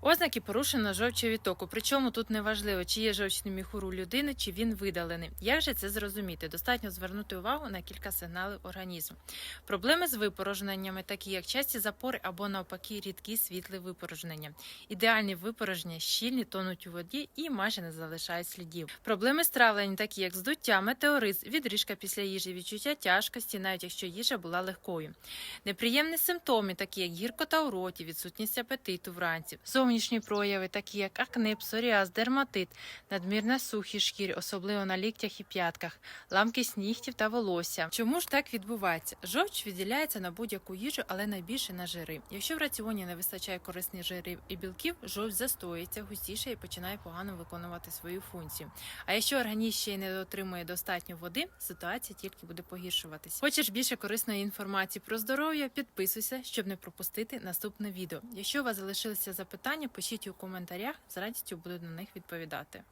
Ознаки порушено жовчого відтоку. Причому тут не важливо, чи є жовчний міхур у людини, чи він видалений. Як же це зрозуміти? Достатньо звернути увагу на кілька сигналів організму. Проблеми з випорожненнями, такі як часті запори або навпаки рідкі світлі випорожнення. Ідеальні випорожнення щільні тонуть у воді і майже не залишають слідів. Проблеми з травленням, такі як здуття, метеориз, відрижка після їжі, відчуття тяжкості, навіть якщо їжа була легкою. Неприємні симптоми, такі як гіркота у роті, відсутність апетиту вранці, зовнішні прояви, такі як акне, псоріаз, дерматит, надмірна сухість шкіри, особливо на ліктях і п'ятках, ламкість нігтів та волосся. Чому ж так відбувається? Жовч відділяється на будь-яку їжу, але найбільше на жири. Якщо в раціоні не вистачає корисних жирів і білків, жовч застоюється густіше і починає погано виконувати свою функцію. А якщо організм ще й не отримує достатньо води, ситуація тільки буде погіршуватись. Хочеш більше корисної інформації про здоров'я? Підписуйся, щоб не пропустити наступне відео. Якщо у вас залишилися запитання, пишіть у коментарях, з радістю буду на них відповідати.